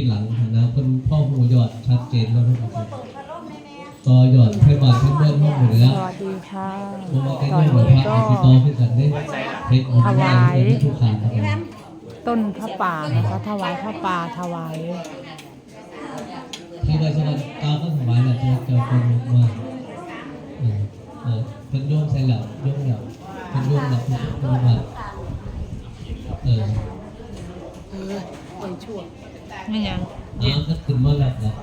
ที่หลังนะคนพ่อหูยอดชัดเจนแล้วนะครับต่อยอดให้บาทให้เบิ้ลห้องเหนือสวัสดีค่ะเพราะว่าใกล้อนๆหลวงนี้พระก็ติดต่อขึ้นกันได้เพชรถวายทุกขานต้นพระป่านะคะถวายพระป่าถวายที่ได้สวัสดิ์กาก็ถวายแหละจะจะคนว่าเออเออเป็นโยมใส่หลับโยมหลับเป็นโยมหลับทุกคนว่าเออ ไม่ยัง น้ำก็ขึ้นมาหลับหลับ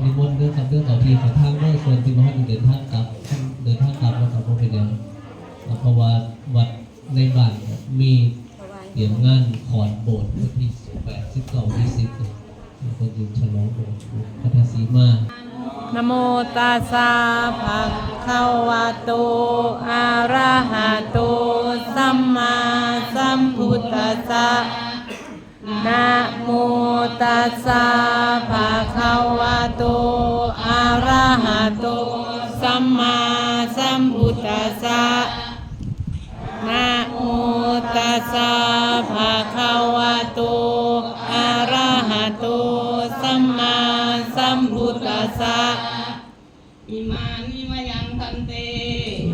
มีมนต์เรื่องกับเรื่องเขาทีเขา ทางด้วยส่วนที่มาให้เดินทางกลับเดินทางกลับแล้วเขาก็ไปเดินเพราะว่าวัดในบ้านมีเตรียมงานขอนโบสถ์วันที่แปดสิบเก้ายี่สิบก็ยืนฉลองโบสถ์พัทสีมานโมตัสสะภะคะวะโตอะระหะโตสัมมาสัมพุทธัสสะนะโมตัสสะภะคะวะโต ระหะโตสัมมาสัมพุทธัสสะนะโมตัสสะภะคะวะโตอะระหะโตสัมมาสัมพุทธัสสะอิมานิมายังพันเต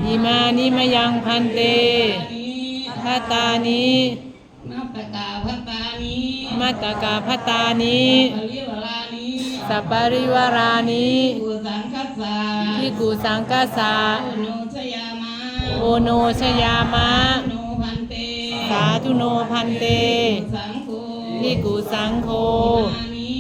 อิมานิมยังพันเตนิพัตตานินับตกาพัตตานิมัตตกาพัตตานิปริวรานิ สัปปริวารานิกุสังคัสสะพิกุสังกาสาโอโนชยามะโอโนชยามะ โนพันเต สาธุโนพันเตสังโฆพิกุสังโฆมานิ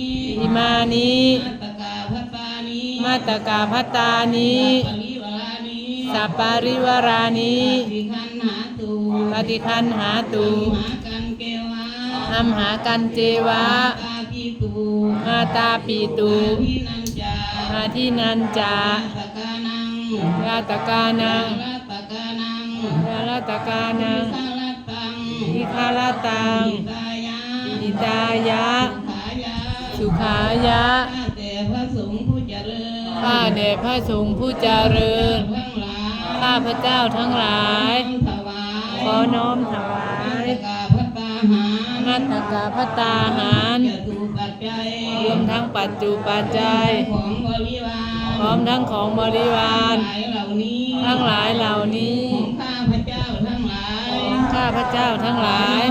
อิมานินับตกาพัตตานิมัตกาพัตตานิปริวรานิสัปปริวารานิติคันหาตุปฏิคันหาตุหากะอัมหากันเจวะ มาตาปีตุพินันจามาที่นันจาตกานังยาตกานังรัตกานังยาลตกานังสารตังอิคาลตังอิตายะอิตายะสุขายะข้าแต่พระสงฆ์ผู้เจริญข้าแด่พระสงฆ์ผู้เจริญทั้งหลายข้าพระเจ้าทั้งหลายถวายขอน้อมถวายาพระตาหารมัตตกาพตาหารจะถูกปัจจัยรวมทั้งปัจจุปัจจัยของบริวารพร้อมทั้งของบริวารหลายเหล่านี้ทั้งหลายเหล่านี้ของข้าพระเจ้าทั้งหลายของข้าพระเจ้าทั้งหลาย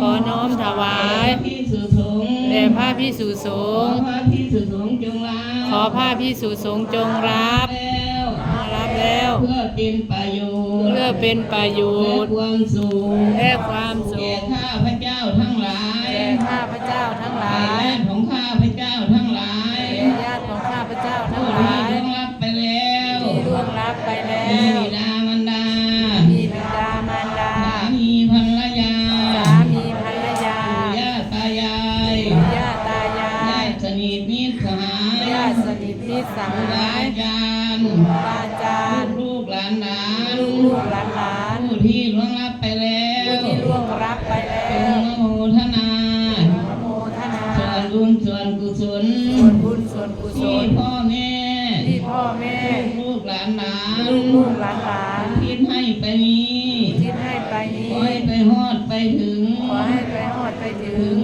ขอน้อมถวายที่สุสงฆ์แด่พระพิสุสของฆ์พระที่สุสงฆ์จงรับขอพระพิสุสงฆ์จงรับแล้วรับแล้ว เพื่อเป็นประโยชน์ เพื่อเป็นประโยและชน์ความสุขและความสุแก่ข สนิทมิตรสครูหาบายอาจารย์บาอาจารย์ลูกหลานหลานลูกลูกหลานหลานผู้ที่ล่วงลับไปแล้วผู้ที่ล่วงรับไปแล้จงวโมทนาโมทนาส่วนบุญส่วนกุศลส่วนบุญส่วนกุศที่ลพ่อแม่ที่พ่อแม่ลูกหลานหลานลูกลูกหลานหลานคิดให้ไปนี้ที่ให้ไปนี้ขอให้ไปฮอดไปถึงขอให้ไปหอดไปถึถึง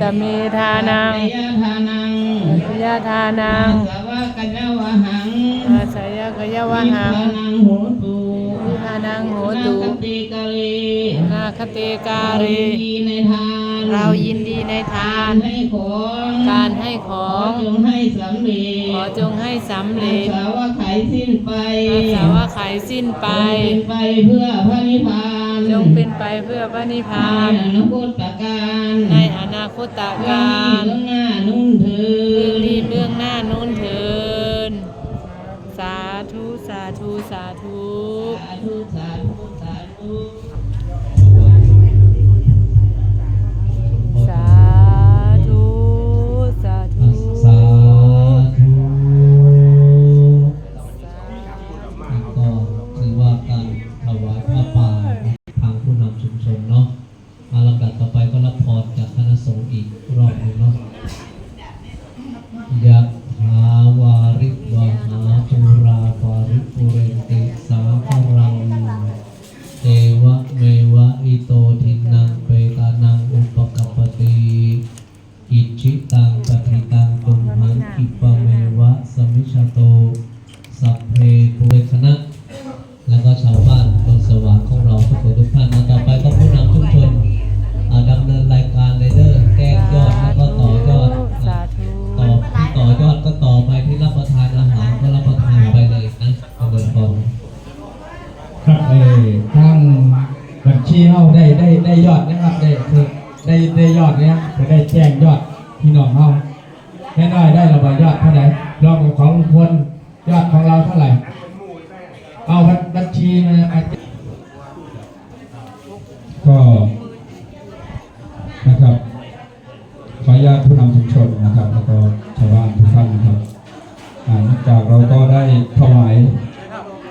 ตเมธานังยาทานังยะทานังสาวกัญญาวหังอาศัยกยวะหังนิพพานังโหตุวิพานังโหนาตุคติกาลีนาคเตการเราีดีในทาน เรายินดีในทาน ให้ของการให้ขขอองจงให้สำเร็จขอจงให้สำเร็จสาวไขสิ้นไปอาสาวะไขสิ้นไปเป็นไปเพื่อพระนิพพานจงเป็นไปเพื่อพระนิพพานในอนาคตการในอ นาคตเบื้องการ อิโตทิ ได้ยอดนะครับได้คือได้ได้ยอดเนี้ยจะได้แจ้งยอดพี่น้องเฮาแค่น้อยได้ระบายยอดเท่าไหร่รอบของคนยอดของเราเท่าไหร่ เอาบัญชีมาอาจจะก็นะครับขออนุญาตผู้นำชุมชนนะครับแล้วก็ชาวบ้านทุกท่านนะครับนอกจากเราก็ได้ถวาย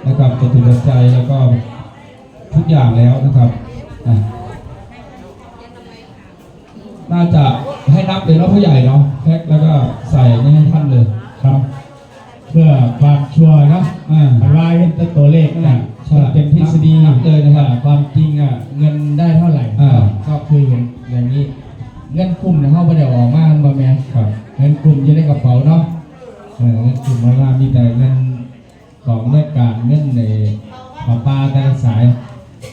นะครับจตุรใจแล้วก็ทุกอย่างแล้วนะครับ น่าจะให้นับเลยเนาะผู้ใหญ่เนาะแพ็คแล้วก็ใส่นี่ให้ท่านเลยครับ เพื่อความชัวร์เนาะอ่าอันว่าเห็นแต่ตัวเลขน่ะใช่เป็นทฤษฎีนับเลยนะครับอ่าความจริงอะเงินได้เท่าไหร่อ่า ก็คืออย่างนี้ เงินกลุ่มเนี่ยเขาไม่ได้ออกมามันบ่แม่นครับ เงินกลุ่มอยู่ในกระเป๋าเนาะเออเงินกลุ่มมาว่ามีแต่เงินของเมื่อการเงินในปลาปลาแต่ละสาย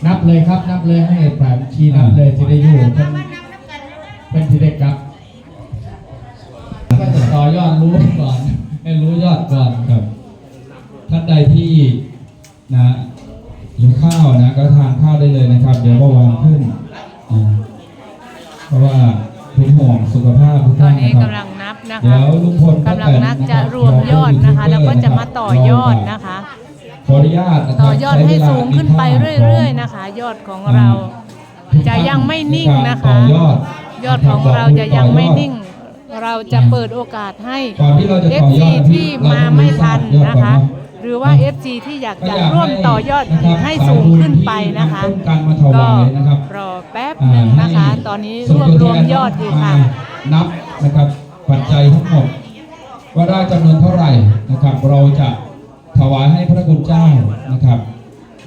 นับเลยครับนับเลยให้ผ่านบัญชีนับเลยจะได้อยู่เป็น เป็นที่ได้กลับก็จะต่อยอดรู้ก่อน ให้รู้ยอดก่อนครับท่านใดที่นะหิวข้าวนะก็ทานข้าวได้เลยนะครับ เดี๋ยวก็วางขึ้นอ่าเพราะว่าเป็นห่วงสุขภาพทุกตอท่านนนี้นะครับกำลังนับนะเดี๋คะยวลุงพลป้ากำลังแตนนับนะคจะรับรวมยอดนะคะ แล้วก็จะมาต่อยอดนะคะ ขออนุญาตนะครับต่อยอดช้ให้เวลาสูงขึ้นไปกิข้าวเรื่อย ๆ นะคะ ยอดของเรา จะยังไม่นิ่งนะคะ ต่อยอด ยอดของเราจะยังไม่นิ่ง เราจะเปิดโอกาสให้ก่อนที่เราจะต่อ FC ยอดที่มาไม่ทันนะคะ หรือว่าเ FC ที่อยากก็จะอยากร่วมต่อยอดนะครับให้สูงขึ้นไปนะคะสายบุญที่นำต้นกันมาถก็วายนะครับรอแป๊บหนึ่งนะคะ ตอนนี้รวบรวมยอดอยู่ค่ะนับนะครับปัจจัยทั้งหมดว่าได้จำนวนเท่าไหร่นะครับ เราจะถวายให้พระคุณเจ้านะครับ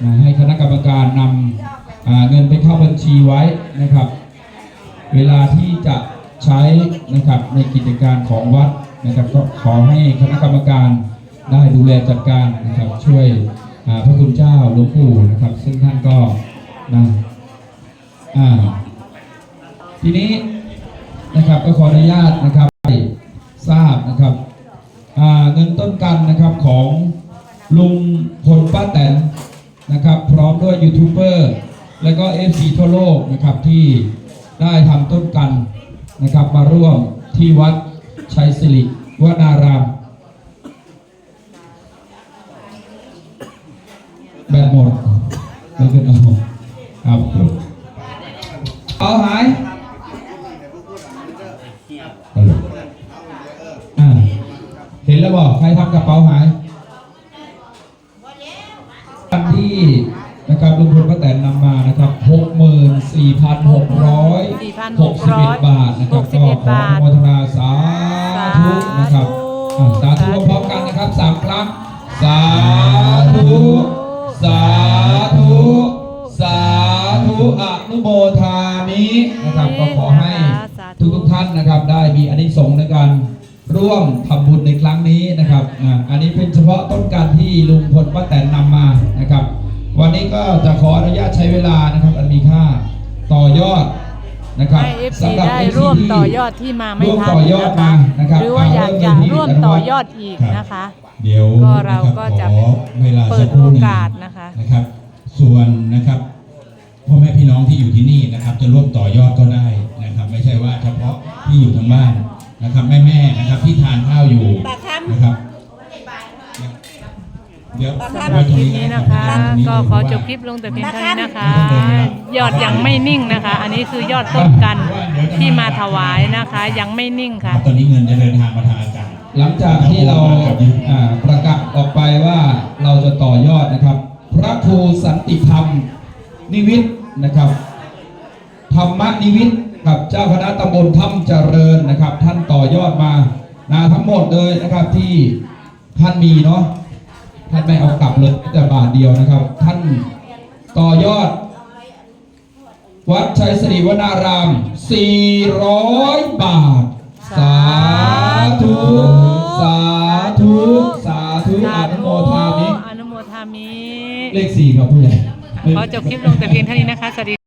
นะให้คณะกรรมการนำอ่าเงินไปเข้าบัญชีไว้นะครับ เวลาที่จะใช้นะครับในกิจการของวัดนะครับก็ขอให้คณะกรรมการได้ดูแลจัดการนะครับช่วยพระคุณเจ้าหลวงปู่นะครับ ซึ่งท่านก็นะอ่าทีนี้นะครับก็ขออนุญาตนะครับทราบนะครับเงินต้นกันนะครับของลุงพลป้าแตนนะครับ พร้อมด้วยยูทูบเบอร์ และก็เอฟซีทั่วโลกนะครับที่ ได้ทำต้นกันนะครับมาร่วมที่วัดชัยสิริวนารามแบตหมดไม่เป็นเอาครับเอาหายเห็นแล้วบอกใครทำกระเป๋าหายอันที่นะครับลุงพลป้าแตนนำมานะครับหกหมื่นสี่พันหกร้อยหกสิบเอ็ดบาทนะครับก็ ขออนุโมทนาสาธุนะครับอะสาธุพร้อมๆกันนะครับสามครั้งสาธุสาธุสาธุอนุโมทามินะครับก็ขอให้ทุกทุกๆท่านนะครับ ได้มีอานิสงส์ในการร่วมทำบุญในครั้งนี้นะครับอ่าอันนี้เป็นเฉพาะต้นการที่ลุงพลป้าแตนนำมานะครับ วันนี้ก็จะขออนุญาตใช้เวลานะครับ อันมีค่าต่อยอด นะครับให้ FC สำหรับ ได้ FC ร่วมที่ต่อยอดที่มาไม่ร่วมทันต่อยอดนะมาคะนะครับหรือว่าอยากจะร่วมต่อยอดอีกนะคะ เดี๋ยวก็เรานะครับก็จะขอเวลาเปิสัดกครู่โอหนึ่งกาสนะคะ นะครับ ส่วนนะครับพ่อแม่พี่น้องที่อยู่ที่นี่นะครับ จะร่วมต่อยอดก็ได้นะครับ ไม่ใช่ว่าเฉพาะที่อยู่ทางบ้านนะครับ แม่ๆนะครับที่ทานข้าวอยู่นะครับ เดี๋ยวสำหรับคลิปนี้นะคะ ก็ขอจบคลิปลงแต่เพียงเท่านี้นะคะ ยอดยังไม่นิ่งนะคะ อันนี้คือยอดต้นกันที่มาถวายนะคะ ยังไม่นิ่งค่ะ ตอนนี้เงินจะเดินทางมาทางอากาศหลังจากที่เราอ่าประกาศออกไปว่าเราจะต่อยอดนะครับ พระครูสันติธรรมนิวิทย์นะครับธรรมนิวิทย์กับเจ้าคณะตำบลถ้ำเจริญนะครับ ท่านต่อยอดมานะทั้งหมดเลยนะครับที่ท่านมีเนาะ ท่านไม่เอากลับเลยแต่บาทเดียวนะครับ ท่านต่อยอด วัดชัยศรีวนาราม 400 บาท สาธุ สาธุ สาธุอนุโมทามิ อนุโมทามิ เลขสี่ครับผู้ใหญ่ขอจบคลิปลงแต่เพียงเท่านี้นะคะ สวัสดี